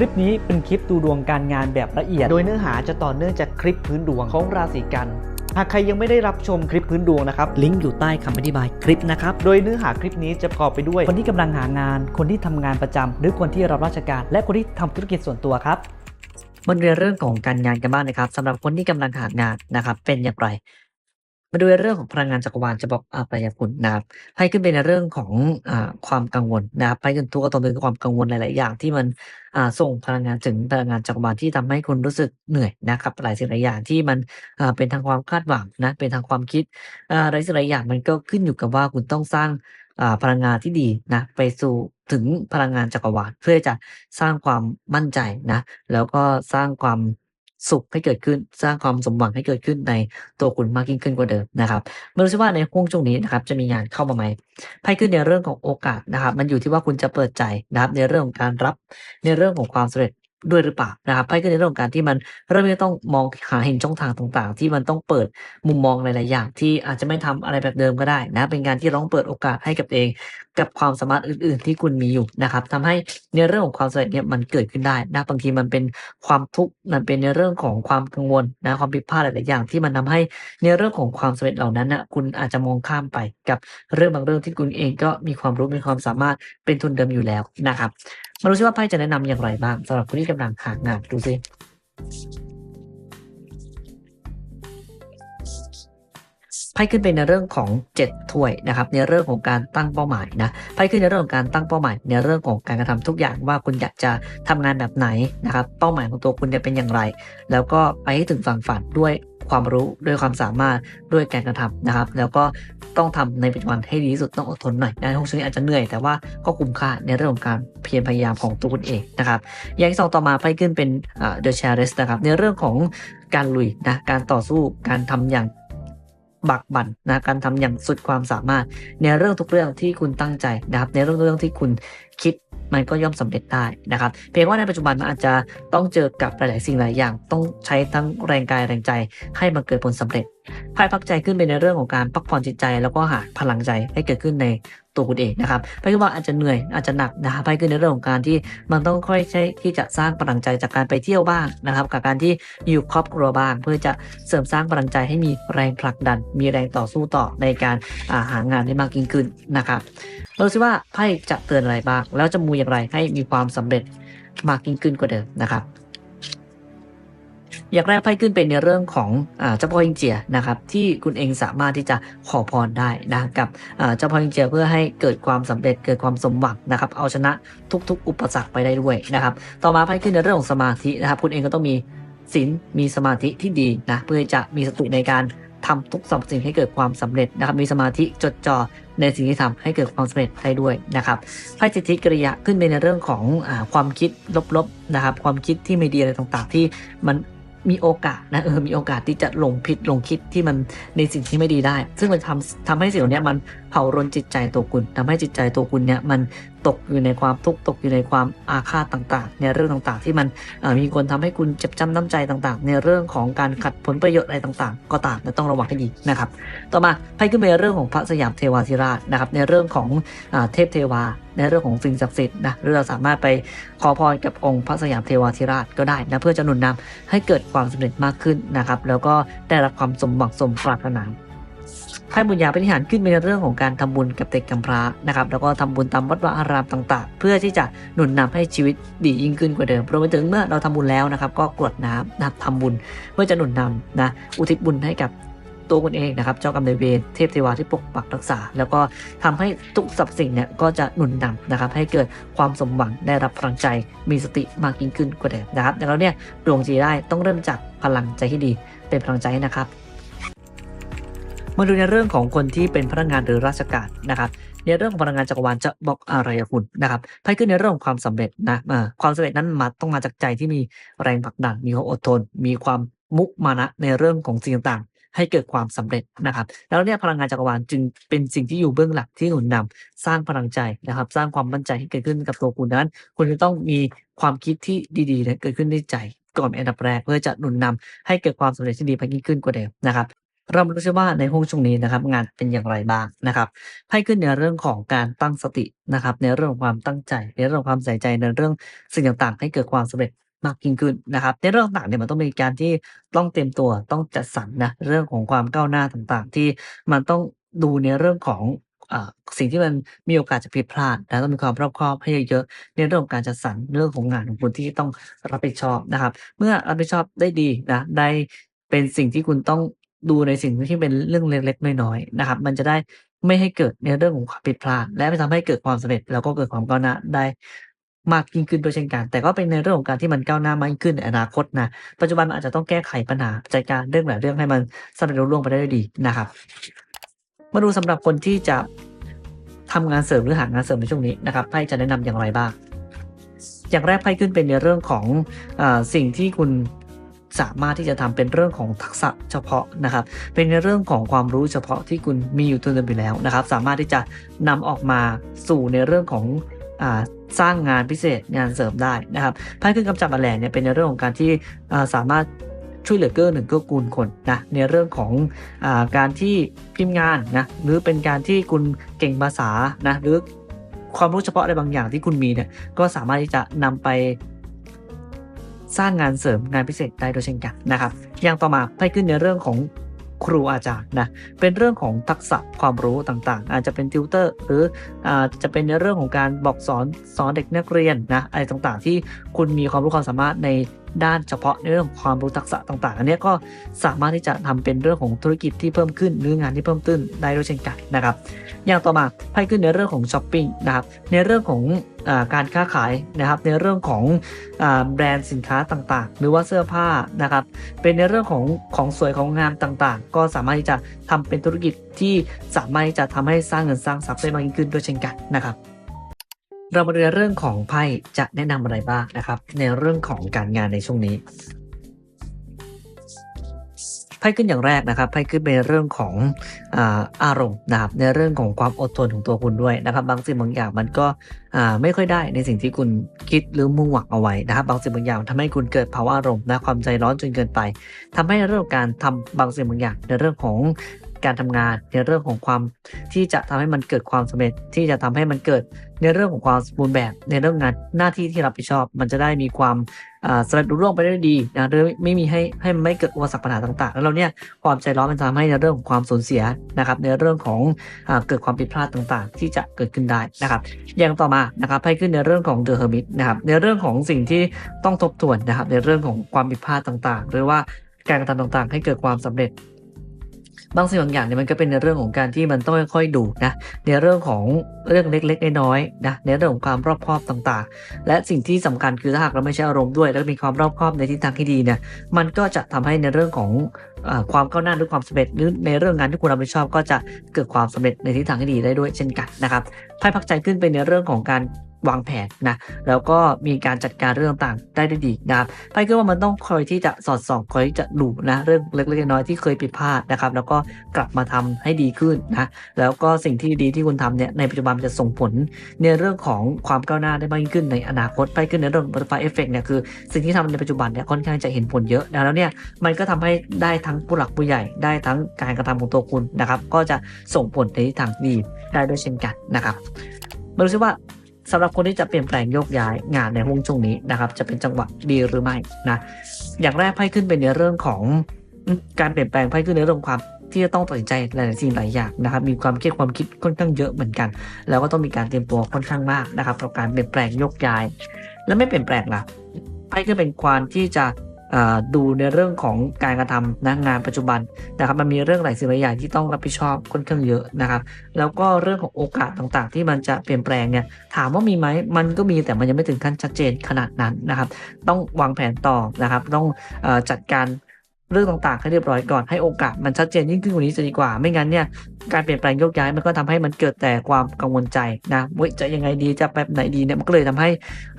ลิปนี้เป็นคลิปดูดวงการงานแบบละเอียด โดยเนื้อหาจะต่อเนื่องจากคลิปพื้นดวงของราศีกัน หากใครยังไม่ได้รับชมคลิปพื้นดวงนะครับ ลิงก์อยู่ใต้คำอธิบายคลิปนะครับ โดยเนื้อหาคลิปนี้จะประกอบไปด้วย คนที่กำลังหางาน คนที่ทำงานประจำ หรือคนที่รับราชการ และคนที่ทำธุรกิจส่วนตัวครับมาดูในเรื่องของการงานกันบ้างนะครับสำหรับคนที่กำลังหางานนะครับเป็นอย่างไร มาดูในเรื่องของพลังงานจักรวาลจะบอกอะไรยคุณนะครับให้ขึ้นเป็นในเรื่องของอความกังวลนะครับให้ขึ้นตัวตนเป็นความกังวลหลาย ๆ อย่างที่มันส่งพลังงานถึงพลังงานจักรวาลที่ทำให้คุณรู้สึกเหนื่อยนะครับหลายสิ่งหลายอย่างที่มันเป็นทางความคาดหวังนะเป็นทางความคิดหลายสิ่งหลายอย่างมันก็ขึ้นอยู่กับว่าคุณต้องสร้างพลังงานที่ดีนะไปสู่ถึงพลังงานจักรวาลเพื่อจะสร้างความมั่นใจนะแล้วก็สร้างความ สุขให้เกิดขึ้น สร้างความสมหวังให้เกิดขึ้นในตัวคุณมากยิ่งขึ้นกว่าเดิมนะครับไม่รู้ว่าในห่วงช่วงนี้นะครับจะมีงานเข้ามาไหมไพ่ขึ้นในเรื่องของโอกาสนะครับ มันอยู่ที่ว่าคุณจะเปิดใจนะครับในเรื่องของการรับในเรื่องของความสำเร็จ ด้วยหรือเปล่านะครับไพ่ขึ้นในเรื่องของการที่มันเริ่มที่จะต้องมองหาเห็นช่องทางต่างๆ ที่มันต้องเปิดมุมมองหลายๆอย่าง ที่อาจจะไม่ทำอะไรแบบเดิมก็ได้นะเป็นการที่ร้องเปิดโอกาสให้กับเอง กับความสามารถอื่น ๆ ที่คุณมีอยู่นะครับทำให้ในเรื่องของความสำเร็จเนี่ยมันเกิดขึ้นได้นะบางทีมันเป็นความทุกข์มันเป็นในเรื่องของความกังวลนะความผิดพลาดหลายๆอย่าง ที่มันทำให้ในเรื่องของความสำเร็จเหล่านั้นนะคุณอาจจะมองข้ามไปกับเรื่องบางเรื่องที่คุณเองก็มีความรู้มีความสามารถเป็นทุนเดิมอยู่แล้วนะครับ มาดูซิว่าไพ่จะแนะนำอย่างไรบ้างสำหรับคนที่กำลังหางานดูซิไพ่ขึ้นเป็นในเรื่องของ 7 ถ้วยนะครับ ในเรื่องของการตั้งเป้าหมายนะไพ่ขึ้นในเรื่องของการตั้งเป้าหมาย ในเรื่องของการกระทำทุกอย่างว่าคุณอยากจะทำงานแบบไหนนะครับ เป้าหมายของตัวคุณจะเป็นอย่างไร แล้วก็ไปให้ถึงฝั่งฝันด้วย ความรู้ด้วยความสามารถด้วยการกระทำนะครับ แล้วก็ต้องทำในปัจจุบันให้ดีที่สุดต้องอดทนหน่อยนะช่วงนี้อาจจะเหนื่อยแต่ว่าก็คุ้มค่าในเรื่องของการเพียรพยายามของตัวคุณเองนะครับอย่างที่สองต่อมาไพ่ขึ้นเป็นอ่า The Chariot นะครับในเรื่องของการลุยนะการต่อสู้การทำอย่างบักบั่นนะการทำอย่างสุดความสามารถ ในเรื่องทุกเรื่องที่คุณตั้งใจนะครับ ในเรื่องทุกเรื่องที่คุณ คิดมันก็ย่อมสำเร็จได้นะครับ เพียงว่าในปัจจุบันมันอาจจะต้องเจอกับหลายๆสิ่งหลายอย่าง ต้องใช้ทั้งแรงกายแรงใจให้มันเกิดผลสำเร็จไพ่พักใจขึ้นไปในเรื่องของการพักผ่อนจิตใจ แล้วก็หาพลังใจให้เกิดขึ้นในตัวคุณเองนะครับไพ่คิดว่าอาจจะเหนื่อยอาจจะหนักนะครับไพ่ขึ้นในเรื่องของการที่มันต้องค่อยใช้ที่จะสร้างพลังใจจากการไปเที่ยวบ้างนะครับ กับการที่อยู่ครอบครัวบ้าง เพื่อจะเสริมสร้างพลังใจให้มีแรงผลักดัน มีแรงต่อสู้ต่อในการาหางานได้มากยิ่งขึ้นนะครับ เราดูสิว่าไพ่จะเตือนอะไรบ้าง แล้วจะมูอย่างไรให้มีความสำเร็จมากยิ่งขึ้นกว่าเดิมนะครับ อย่างแรกไพ่ขึ้นเป็นในเรื่องของอเจ้าพ่อยิงเจียนะครับ ที่คุณเองสามารถที่จะขอพรได้นะกับเจ้าพ่อยิงเจียเพื่อให้เกิดความสำเร็จเกิดความสมหวังนะครับ เอาชนะทุก ๆ อุปสรรคไปได้ด้วยนะครับ ต่อมาไพ่ขึ้นในเรื่องของสมาธินะครับ คุณเองก็ต้องมีศีลมีสมาธิที่ดีนะเพื่อจะมีสติในการ ทำทุกสรรพสิ่งให้เกิดความสำเร็จนะครับ มีสมาธิจดจ่อในสิ่งที่ทำให้เกิดความสำเร็จได้ด้วยนะครับไพ่จิตทิกริยะขึ้นไปในเรื่องของอความคิดลบๆนะครับ ความคิดที่ไม่ดีอะไรต่างๆ ที่มันมีโอกาสนะเออมีโอกาสที่จะหลงผิดหลงคิดที่มันในสิ่งที่ไม่ดีได้ ซึ่งมันทำทำให้สิ่งเหล่านี้มัน เผารนจิตใจตัวคุณทำให้จิตใจตัวคุณเนี่ยมันตกอยู่ในความทุกข์ตกอยู่ในความอาฆาตต่างๆ ในเรื่องต่างๆ ที่มันมีคนทำให้คุณเจ็บจำน้ำใจต่างๆ ในเรื่องของการขัดผลประโยชน์อะไรต่างๆ ก็ตามและต้องระวังให้ดีนะครับ ต่อมาไพ่ขึ้นไปเรื่องของพระสยามเทวาธิราชนะครับในเรื่องของเทพเทวาในเรื่องของสิ่งศักดิ์สิทธิ์นะหรือเราสามารถไปขอพรกับองค์พระสยามเทวาธิราชก็ได้นะเพื่อจะหนุนนำให้เกิดความสำเร็จมากขึ้นนะครับ แล้วก็ได้รับความสมหวังสมปรารถนา ไพ่บุญญาปฏิหารขึ้นในเรื่องของการทำบุญกับเด็กกำพร้านะครับแล้วก็ทำบุญตามวัดวาอารามต่าง ๆ เพื่อที่จะหนุนนำให้ชีวิตดียิ่งขึ้นกว่าเดิมรวมไปถึงเมื่อเราทำบุญแล้วนะครับ ก็กรวดน้ำนะครับทำบุญเพื่อจะหนุนนำนะอุทิศบุญให้กับตัวคุณเองนะครับเจ้ากรรมนายเวรเทพเทวาที่ปกปักรักษา แล้วก็ทำให้ทุกสรรพสิ่งเนี่ยก็จะหนุนนำนะครับ ให้เกิดความสมหวังได้รับพลังใจมีสติมากยิ่งขึ้นกว่าเดิมนะครับดังนั้นเนี่ยดวงจีได้ต้องเริ่มจากพลังใจที่ดีเป็นพลังใจนะครับ มาดูในเรื่องของคนที่เป็นพนักงานหรือราชการนะครับในเรื่องของพลังงานจักรวาลจะบอกอะไรคุณนะครับไพ่ขึ้นในเรื่องของความสำเร็จนะความสำเร็จนั้นมาต้องมาจากใจที่มีแรงผลักดัน มีความอดทน มีความมุมานะในเรื่องของสิ่งต่างๆ ให้เกิดความสำเร็จนะครับ แล้วเนี่ยพลังงานจักรวาลจึงเป็นสิ่งที่อยู่เบื้องหลังที่หนุนนำสร้างพลังใจนะครับ สร้างความมั่นใจให้เกิดขึ้นกับตัวคุณนั้น คุณจะต้องมีความคิดที่ดีๆนะเกิดขึ้นในใจก่อนอันดับแรกเพื่อจะหนุนนำให้เกิดความสำเร็จที่ดีไปยิ่งขึ้นกว่าเดิมนะครับ เรามาดูซิว่าในห้วงช่วงนี้นะครับ งานเป็นอย่างไรบ้างนะครับไพ่ขึ้นในเรื่องของการตั้งสตินะครับ ในเรื่องของความตั้งใจ ในเรื่องความใส่ใจในเรื่องสิ่งต่างๆ ให้เกิดความสำเร็จมากยิ่งขึ้นนะครับ ในเรื่องต่างๆเนี่ยมันต้องมีการที่ต้องเตรียมตัวต้องจัดสรรนะเรื่องของความก้าวหน้าต่างๆ ที่มันต้องดูในเรื่องของสิ่งที่มันมีโอกาสจะผิดพลาดนะต้องมีความรอบคอบให้เยอะๆในเรื่องของการจัดสรรเรื่องของงานของคุณที่ต้องรับผิดชอบนะครับ เมื่อรับผิดชอบได้ดีนะได้เป็นสิ่งที่คุณต้อง ดูในสิ่งที่เป็นเรื่องเล็กๆ น้อยๆนะครับ มันจะได้ไม่ให้เกิดในเรื่องของความผิดพลาด และไม่ทำให้เกิดความสำเร็จ แล้วก็เกิดความก้าวหน้าได้มากยิ่งขึ้นด้วยเช่นกัน แต่ก็เป็นในเรื่องของการที่มันก้าวหน้ามากยิ่งขึ้นในอนาคตนะ ปัจจุบันอาจจะต้องแก้ไขปัญหาจัดการเรื่องหลายเรื่องให้มันสำเร็จรุ่ล่วงไปได้ดีนะครับ มาดูสำหรับคนที่จะทำงานเสริมหรือหางานเสริมในช่วงนี้นะครับไพ่จะแนะนำอย่างไรบ้าง อย่างแรกไพ่ขึ้นเป็นในเรื่องของอสิ่งที่คุณ สามารถที่จะทำเป็นเรื่องของทักษะเฉพาะนะครับ เป็นในเรื่องของความรู้เฉพาะที่คุณมีอยู่ตัวเดิมอยู่แล้วนะครับ สามารถที่จะนำออกมาสู่ในเรื่องของอสร้างงานพิเศษงานเสริมได้นะครับไพ่ขึ้นกำจัดแมลงเนี่ยเป็นในเรื่องของการที่สามารถช่วยเหลือเกื้อหนึ่งเกื้อกูลคนนะในเรื่องของอาการที่พิมพ์งานนะหรือเป็นการที่คุณเก่งภาษานะหรือความรู้เฉพาะอะไรบางอย่างที่คุณมีเนี่ยก็สามารถที่จะนำไป สร้างงานเสริมงานพิเศษได้โดยเช่นกันนะครับอย่างต่อมาไพ่ขึ้นในเรื่องของครูอาจารย์นะเป็นเรื่องของทักษะความรู้ต่างๆ อาจจะเป็นติวเตอร์หรืออาจจะเป็นในเรื่องของการบอกสอนสอนเด็กนักเรียนนะอะไรต่างๆ ที่คุณมีความรู้ความสามารถในด้านเฉพาะในเรื่องของความรู้ทักษะต่างๆ อันนี้ก็สามารถที่จะทำเป็นเรื่องของธุรกิจที่เพิ่มขึ้นหรืองานที่เพิ่มขึ้นได้ด้วยเช่นกันนะครับ อย่างต่อมาไพ่ขึ้นในเรื่องของช้อปปิ้งนะครับในเรื่องของ การค้าขายนะครับในเรื่องของอแบรนด์สินค้าต่างๆ หรือว่าเสื้อผ้านะครับ เป็นในเรื่องของของสวยของงามต่างๆ ก็สามารถที่จะทำเป็นธุรกิจที่สามารถที่จะทำให้สร้างเงินสร้างทรัพย์ได้มากยิ่งขึ้นด้วยเช่นกันนะครับ เรามาดูในเรื่องของไพ่จะแนะนำอะไรบ้างนะครับ ในเรื่องของการงานในช่วงนี้ ไพ่ขึ้นอย่างแรกนะครับไพ่ขึ้นเป็นเรื่องของอารมณ์นะครับในเรื่องของความอดทนของตัวคุณด้วยนะครับ บางสิ่งบางอย่างมันก็ไม่ค่อยได้ในสิ่งที่คุณคิดหรือมุ่งหวังเอาไว้นะครับ บางสิ่งบางอย่างทำให้คุณเกิดภาวะอารมณ์นะความใจร้อนจนเกินไปทำให้เรื่องของการทำบางสิ่งบางอย่างในเรื่องของ การทำงาน ในเรื่องของความที่จะทำให้มันเกิดความสำเร็จ ที่จะทำให้มันเกิดในเรื่องของความสมบูรณ์แบบ ในเรื่องงานหน้าที่ที่รับผิดชอบ มันจะได้มีความสำเร็จรุ่ร่วงไปได้ดีนะหรือไม่มีให้ให้มันไม่เกิดอุปสรรคปัญหาต่างๆ แล้วเราเนี่ยความใจร้อนมันทำให้ในเรื่องของความสูญเสียนะครับในเรื่องของอเกิดความผิดพลาดต่างๆ ที่จะเกิดขึ้นได้นะครับอย่างต่อมานะครับให้ขึ้นในเรื่องของ The Hermit นะครับในเรื่องของสิ่งที่ต้องทบทวนนะครับในเรื่องของความผิดพลาดต่างๆ หรือว่าการกระทำต่างๆ ให้เกิดความสำเร็จ บางสิ่งบางอย่างเนี่ยมันก็เป็นในเรื่องของการที่มันต้องค่อยๆดูนะในเรื่องของเรื่องเล็กๆน้อยๆนะในเรื่องของความรอบคอบต่างๆ และสิ่งที่สำคัญคือถ้าหากเราไม่ใช่อารมณ์ด้วย แล้วมีความรอบคอบในทิศทางที่ดีเนี่ยมันก็จะทำให้ในเรื่องของอความก้าวหน้าหรือความสำเร็จหรือในเรื่องงานที่คุณรับผิดชอบก็จะเกิดความสำเร็จในทิศทางที่ดีได้ด้วยเช่นกันนะครับไพ่พักใจขึ้นเป็นในเรื่องของการ วางแผนนะแล้วก็มีการจัดการเรื่องต่างๆ ได้ได้ดีนะครับไพ่ก็ว่ามันต้องคอยที่จะสอดส่องคอยที่จะดูนะเรื่องเล็กๆน้อยๆที่เคยผิดพลาดนะครับ แล้วก็กลับมาทำให้ดีขึ้นนะแล้วก็สิ่งที่ดีที่คุณทำเนี่ยในปัจจุบันจะส่งผลในเรื่องของความก้าวหน้าได้มากยิ่งขึ้นในอนาคตไปขึ้นในเรื่อง butterfly effect เนี่ยคือสิ่งที่ทำในปัจจุบันเนี่ยค่อนข้างจะเห็นผลเยอะนะแล้วเนี่ยมันก็ทำให้ได้ทั้งผู้หลักผู้ใหญ่ได้ทั้งการกระทำของตัวคุณนะครับ ก็จะส่งผลในทิศทางดีได้ด้วยเช่นกันนะครับมาดูซิว่า สำหรับคนที่จะเปลี่ยนแปลงโยกย้ายงานในห่วงช่วงนี้นะครับ จะเป็นจังหวะดีหรือไม่นะอย่างแรกไพ่ขึ้นเป็นในเรื่องของการเปลี่ยนแปลงไพ่ขึ้นในเรื่องของความที่จะต้องตัดสินใจหลายสิ่งหลายอย่างนะครับ มีความเครียดความคิดค่อนข้างเยอะเหมือนกัน แล้วก็ต้องมีการเตรียมตัวค่อนข้างมากนะครับต่อการเปลี่ยนแปลงโยกย้าย และไม่เปลี่ยนแปลงล่ะไพ่ก็เป็นความที่จะ ดูในเรื่องของการกระทำนะงานปัจจุบันนะครับมันมีเรื่องหลายสิ่งหลายอย่างที่ต้องรับผิดชอบค่อนข้างเยอะนะครับแล้วก็เรื่องของโอกาสต่างๆ ที่มันจะเปลี่ยนแปลงเนี่ยถามว่ามีไหมมันก็มีแต่มันยังไม่ถึงขั้นชัดเจนขนาดนั้นนะครับต้องวางแผนต่อนะครับต้องอจัดการ เรื่องต่างๆให้เรียบร้อยก่อนให้โอกาสมันชัดเจนยิ่งขึ้นกว่านี้จะดีกว่า ไม่งั้นเนี่ยการเปลี่ยนแปลงโยกย้ายมันก็ทำให้มันเกิดแต่ความกังวลใจนะว่าจะยังไงดีจะแบบไหนดีเนี่ยมันก็เลยทำให้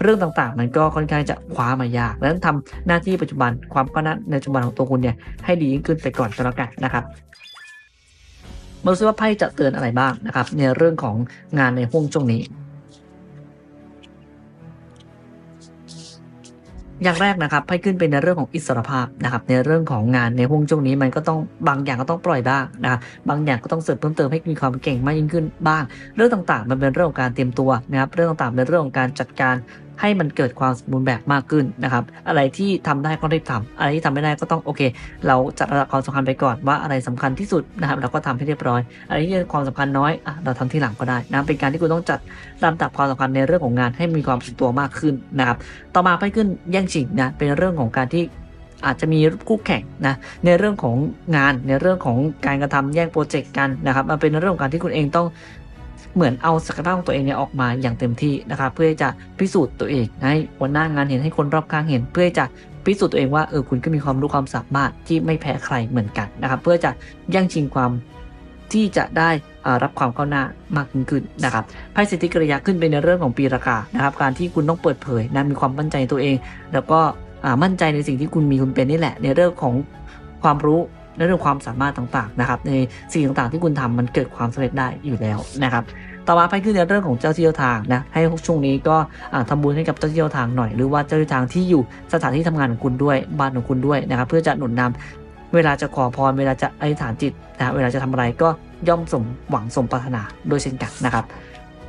เรื่องต่างๆ มันก็ค่อนข้างจะคว้ามายากดังนั้นทำหน้าที่ปัจจุบันความก้าวหน้าในปัจจุบันของตัวคุณเนี่ยให้ดียิ่งขึ้นไปก่อนก็แล้วกันนะครับมาดูซิว่าไพ่จะเตือนอะไรบ้างนะครับในเรื่องของงานในห่วงช่วงนี้ อย่างแรกนะครับไพ่ขึ้นเป็นในเรื่องของอิสรภาพนะครับในเรื่องของงานในห่วงช่วงนี้มันก็ต้องบางอย่างก็ต้องปล่อยบ้างนะครับบางอย่างก็ต้องเสริมเพิ่มเติมให้มีความเก่งมากยิ่งขึ้นบ้าง เรื่องต่างๆ มันเป็นเรื่องของการเตรียมตัวนะครับเรื่องต่างๆเป็นเรื่องของการจัดการให้มันเกิดความสมบูรณ์แบบมากขึ้นนะครับ อะไรที่ทำได้ก็รีบทำอะไรที่ทำไม่ได้ก็ต้องโอเค เราจัดระดับความสำคัญไปก่อนว่าอะไรสำคัญที่สุดนะครับเราก็ทำให้เรียบร้อย อะไรที่ความสำคัญน้อยอะเราทำที่หลังก็ได้นะเป็นการที่คุณต้องจัดลำดับความสำคัญในเรื่องของงานให้มีความเป็นตัวมากขึ้นนะครับ ต่อมาไปขึ้นแย่งชิงนะเป็นเรื่องของการที่อาจจะมีคู่แข่งนะในเรื่องของงานในเรื่องของการกระทำแย่งโปรเจกต์กันนะครับมันเป็นเรื่องของการที่คุณเองต้อง เหมือนเอาศักยภาพของตัวเองเนี่ยออกมาอย่างเต็มที่นะครับเพื่อจะพิสูจน์ตัวเองให้หัวหน้างานเห็นให้คนรอบข้างเห็น เพื่อจะพิสูจน์ตัวเองว่าเออคุณก็มีความรู้ความสามารถที่ไม่แพ้ใครเหมือนกันนะครับ เพื่อจะแย่งชิงความที่จะได้รับความก้าวหน้ามากขึ้นนะครับไพ่สิทธิกริยาขึ้นเป็นในเรื่องของปีรากานะครับ การที่คุณต้องเปิดเผยนะมีความมั่นใจในตัวเอง แล้วก็มั่นใจในสิ่งที่คุณมีคุณเป็นนี่แหละ ในเรื่องของความรู้ในเรื่องความสามารถต่างๆนะครับ ในสิ่งต่างๆที่คุณทำมันเกิดความสำเร็จได้อยู่แล้วนะครับ ต่อมาไพ่ขึ้นในเรื่องของเจ้าที่เจ้าทางนะให้ช่วงนี้ก็อ่าทำบุญให้กับเจ้าที่เจ้าทางหน่อยหรือว่าเจ้าที่ทางที่อยู่สถานที่ทำงานของคุณด้วยบ้านของคุณด้วยนะครับเพื่อจะหนุนนำเวลาจะขอพรเวลาจะอธิษฐานจิตนะเวลาจะทำอะไรก็ย่อมสมหวังสมปรารถนาโดยเช่นกันนะครับ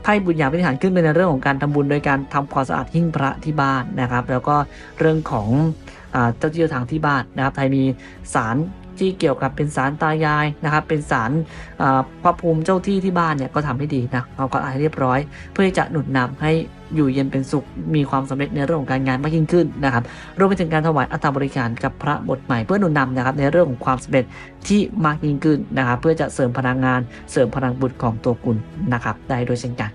ไพ่บุญญาพิธานขึ้นเป็นในเรื่องของการทำบุญโดยการทำความสะอาดหิ้งพระที่บ้านนะครับ แล้วก็เรื่องของเจ้าที่เจ้าทางที่บ้านนะครับไทยมีสาร ที่เกี่ยวกับเป็นสารตายายนะครับ เป็นสารอ่าพระภูมิเจ้าที่ที่บ้านเนี่ยก็ทำให้ดีนะเอาก็ให้เรียบร้อย เพื่อจะหนุนนำให้อยู่เย็นเป็นสุข มีความสำเร็จในเรื่องของการงานมากยิ่งขึ้นนะครับรวมไปถึงการถวายอัฐบริการกับพระบทใหม่เพื่อหนุนนำนะครับในเรื่องของความสำเร็จที่มากยิ่งขึ้นนะครับเพื่อจะเสริมพลังงาน เสริมพลังบุญของตัวคุณนะครับได้โดยเช่นกัน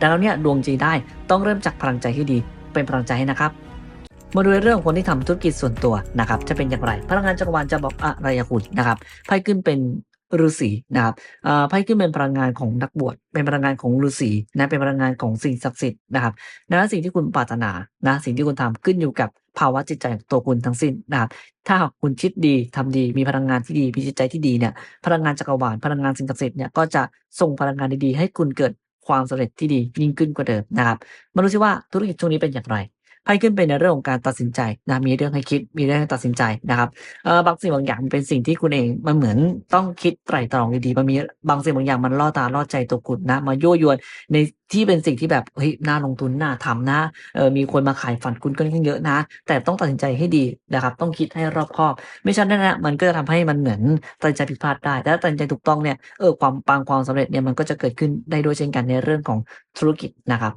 ดังนั้นเนี่ยดวงจีได้ต้องเริ่มจากพลังใจที่ดีเป็นพลังใจให้นะครับ มาดูในเรื่องคนที่ทำธุรกิจส่วนตัวนะครับจะเป็นอย่างไร พลังงานจักรวาลจะบอกอะไรคุณนะครับไพ่ขึ้นเป็นฤาษีนะครับไพ่ขึ้นเป็นพลังงานของนักบวช เป็นพลังงานของฤาษีนะ เป็นพลังงานของสิ่งศักดิ์สิทธิ์นะครับดังนั้นสิ่งที่คุณปรารถนานะ สิ่งที่คุณทำขึ้นอยู่กับภาวะจิตใจของตัวคุณทั้งสิ้นนะครับ ถ้าหากคุณคิดดีทำดี มีพลังงานที่ดี มีจิตใจที่ดีเนี่ย พลังงานจักรวาล พลังงานสิ่งศักดิ์สิทธิ์เนี่ย ก็จะส่งพลังงานดีๆให้คุณเกิดความสำเร็จที่ดียิ่งขึ้นกว่าเดิมนะครับ มาดูซิว่าธุรกิจช่วงนี้เป็นอย่างไร ไพ่ขึ้นเป็นในเรื่องของการตัดสินใจนะมีเรื่องให้คิดมีเรื่องให้ตัดสินใจนะครับเออบางสิ่งบางอย่างมันเป็นสิ่งที่คุณเองมันเหมือนต้องคิดไตร่ตรองดีๆมันมีบางสิ่งบางอย่างมันล่อตาล่อใจตัวคุณนะมายั่วยวนในที่เป็นสิ่งที่แบบเฮ้ยน่าลงทุนน่าทำนะเออมีคนมาขายฝันคุณก็ค่อนข้างเยอะนะ แต่ต้องตัดสินใจให้ดีนะครับ ต้องคิดให้รอบคอบ ไม่ใช่นั่นนะมันก็จะทำให้มันเหมือนตัดสินใจผิดพลาดได้แต่ถ้าตัดสินใจถูกต้องเนี่ยเออความปังความสำเร็จเนี่ยมันก็จะเกิดขึ้นได้ด้วยเช่นกันในเรื่องของธุรกิจนะครับ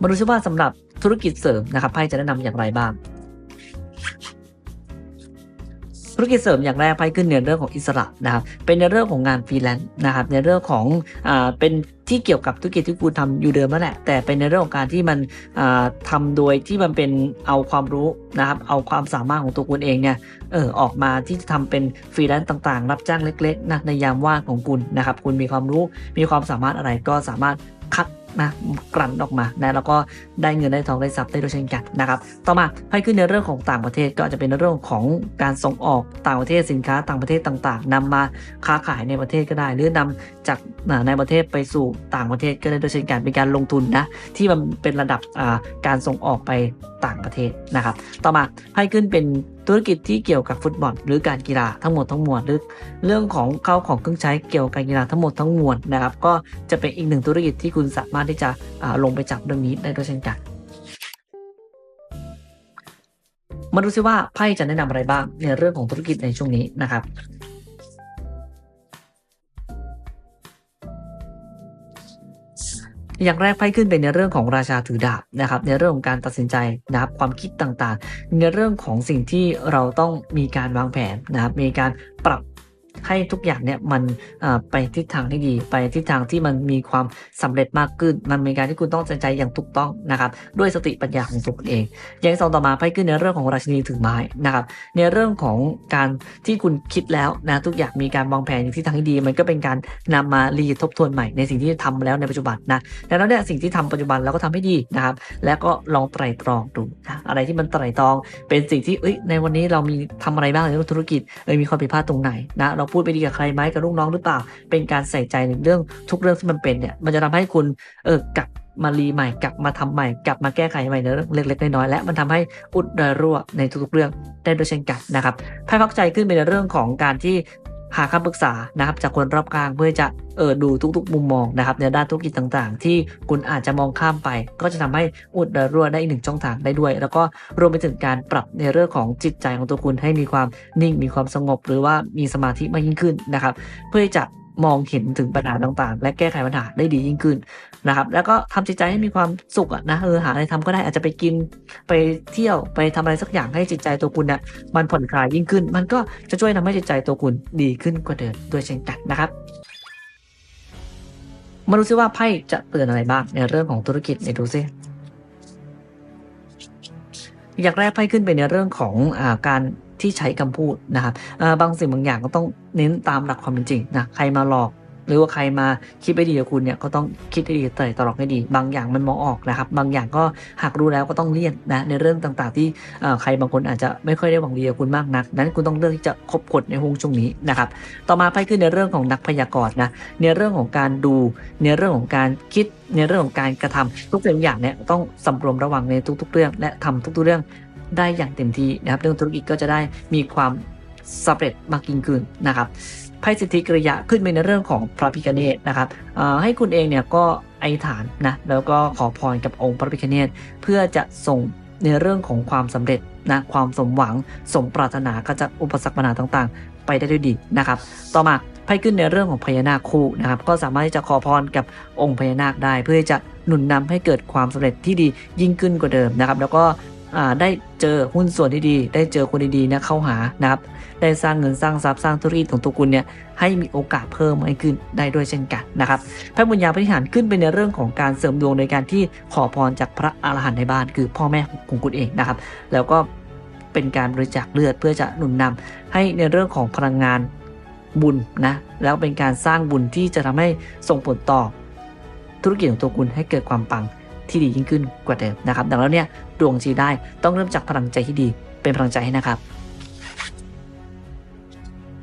มาดูซิว่าสำหรับธุรกิจเสริมนะครับไพ่จะแนะนำอย่างไรบ้าง ธุรกิจเสริมอย่างแรกไพ่ขึ้นในเรื่องของอิสระนะครับ เป็นในเรื่องของงานฟรีแลนซ์นะครับ ในเรื่องของอ่าเป็นที่เกี่ยวกับธุรกิจที่คุณทำอยู่เดิมนั่นแหละ แต่เป็นในเรื่องของการที่มันอ่าทำโดยที่มันเป็นเอาความรู้นะครับ เอาความสามารถของตัวคุณเองเนี่ยเออออกมาที่จะทำเป็นฟรีแลนซ์ต่างๆ รับจ้างเล็กๆนะในยามว่างของคุณนะครับ คุณมีความรู้มีความสามารถอะไรก็สามารถคัด นะกลั่นออกมานะแล้วก็ได้เงินได้ทองได้ทรัพย์ได้ด้วยเช่นกันนะครับต่อมาให้ขึ้นในเรื่องของต่างประเทศก็อาจจะเป็นเรื่องของการส่งออกต่างประเทศสินค้าต่างประเทศต่างๆนำมาค้าขายในประเทศก็ได้ หรือนำจากในประเทศไปสู่ต่างประเทศก็ได้ด้วยเช่นกันเป็นการลงทุนนะที่มันเป็นระดับการส่งออกไปต่างประเทศนะครับ ต่อมาให้ขึ้นเป็น ธุรกิจที่เกี่ยวกับฟุตบอล หรือการกีฬาทั้งหมดทั้งมวลหรือเรื่องของเข้าของเครื่องใช้เกี่ยวกับการกีฬาทั้งหมดทั้งมวลนะครับ ก็จะเป็นอีกหนึ่งธุรกิจที่คุณสามารถที่จะลงไปจับเรื่องนี้ได้ด้วยเช่นกันมาดูซิว่าไพ่จะแนะนำอะไรบ้างในเรื่องของธุรกิจในช่วงนี้นะครับ อย่างแรกไพ่ขึ้นเป็นในเรื่องของราชาถือดาบนะครับในเรื่องของการตัดสินใจนะครับความคิดต่างๆ ในเรื่องของสิ่งที่เราต้องมีการวางแผนนะครับมีการปรับ ให้ทุกอย่างเนี่ยมันไปทิศทางที่ดี ไปทิศทางที่มันมีความสำเร็จมากขึ้น มันมีการที่คุณต้องตัดสินใจอย่างถูกต้องนะครับ ด้วยสติปัญญาของตัวคุณเอง อย่างสองต่อมาไพ่ขึ้นในเรื่องของราชินีถือไม้นะครับ ในเรื่องของการที่คุณคิดแล้วนะทุกอย่างมีการวางแผนอย่างที่ทางที่ดี มันก็เป็นการนำมารีทบทวนใหม่ในสิ่งที่ทำแล้วในปัจจุบันนะดังนั้นเนี่ยสิ่งที่ทำปัจจุบันเราก็ทำให้ดีนะครับ แล้วก็ลองไตร่ตรองดูนะอะไรที่มันไตร่ตรองเป็นสิ่งที่เอ้ยในวันนี้เรามีทำอะไรบ้างในธุรกิจเอยมีความผิดพลาดตรงไหนนะเราพูดไปดีกับใครไหมกับลูกน้องหรือเปล่า เป็นการใส่ใจในเรื่องทุกเรื่องที่มันเป็นเนี่ย มันจะทำให้คุณเออกลับมารีใหม่กลับมาทำใหม่กลับมาแก้ไขใหม่ในเรื่องเล็กๆน้อยๆและมันทำให้อุดรอยรั่วในทุกๆเรื่องได้ด้วยเช่นกันนะครับไพ่พักใจขึ้นเป็นเรื่องของการที่ หาคำปรึกษานะครับจากคนรอบข้างเพื่อจะเออดูทุกๆ มุมมองนะครับในด้านธุรกิจต่างๆ ที่คุณอาจจะมองข้ามไป ก็จะทำให้อุดรั่วได้อีกหนึ่งช่องทางได้ด้วย แล้วก็รวมไปถึงการปรับในเรื่องของจิตใจของตัวคุณให้มีความนิ่งมีความสงบ หรือว่ามีสมาธิมากยิ่งขึ้นนะครับ เพื่อจะ มองเห็นถึงปัญหาต่างๆ และแก้ไขปัญหาได้ดียิ่งขึ้นนะครับ แล้วก็ทำจิตใจให้มีความสุขนะเออหาอะไรทำก็ได้อาจจะไปกินไปเที่ยวไปทำอะไรสักอย่างให้จิตใจตัวคุณเนี่ยมันผ่อนคลายยิ่งขึ้น มันก็จะช่วยทำให้จิตใจตัวคุณดีขึ้นกว่าเดิมด้วยเช่นกันนะครับมาดูซิว่าไพ่จะเตือนอะไรบ้างในเรื่องของธุรกิจในดูซิอย่างแรกไพ่ขึ้นไปในเรื่องของอาการ ที่ใช้คำพูดนะครับบางสิ่งบางอย่างก็ต้องเน้นตามหลักความเป็นจริงนะใครมาหลอกหรือว่าใครมาคิดไม่ดีกับคุณเนี่ยก็ต้องคิดให้ดีไต่ตรองให้ดี บางอย่างมันมองออกนะครับ บางอย่างก็หากรู้แล้วก็ต้องเลี่ยงนะในเรื่องต่างๆ ที่ใครบางคนอาจจะไม่ค่อยได้หวังดีกับคุณมากนัก นั้นคุณต้องเลือกที่จะคบกดในวงช่วงนี้นะครับต่อมาไพ่ขึ้นในเรื่องของนักพยากรณ์นะในเรื่องของการดูในเรื่องของการคิดในเรื่องของการกระทำทุกสิ่งอย่างเนี่ยต้องสำรวมระวังในทุก ๆ เรื่อง และทำทุก ๆ เรื่อง ได้อย่างเต็มที่นะครับเรื่องธุรกิจก็จะได้มีความสำเร็จมากยิ่งขึ้นนะครับไพ่สิทธิกริยะขึ้นไปในเรื่องของพระพิคเนตนะครับให้คุณเองเนี่ยก็อธิษฐานนะแล้วก็ขอพรกับองค์พระพิคเนตเพื่อจะส่งในเรื่องของความสำเร็จนะความสมหวังสมปรารถนาก็จะอุปสรรคปัญหาต่างๆ ไปได้ด้วยดีนะครับ ต่อมาไพ่ขึ้นในเรื่องของพญานาคคู่นะครับก็สามารถที่จะขอพรกับองค์พญานาคได้ เพื่อจะหนุนนำให้เกิดความสำเร็จที่ดียิ่งขึ้นกว่าเดิมนะครับ แล้วก็ ได้เจอหุ้นส่วนที่ดี ได้เจอคนดีๆนะเข้าหานะครับ ได้สร้างเงินสร้างทรัพย์สร้างธุรกิจของตัวคุณเนี่ยให้มีโอกาสเพิ่มมากขึ้นได้ด้วยเช่นกันนะครับพระบุญญาปฏิหารขึ้นเป็นในเรื่องของการเสริมดวงโดยการที่ขอพรจากพระอรหันต์ในบ้าน คือพ่อแม่ของคุณเองนะครับ แล้วก็เป็นการบริจาคเลือดเพื่อจะหนุนนำให้ในเรื่องของพลังงานบุญนะแล้วเป็นการสร้างบุญที่จะทำให้ส่งผลต่อธุรกิจของตัวคุณให้เกิดความปัง ที่ดียิ่งขึ้นกว่าเดิมนะครับ ดังนั้นเนี่ยดวงจีได้ต้องเริ่มจากพลังใจที่ดีเป็นพลังใจให้นะครับ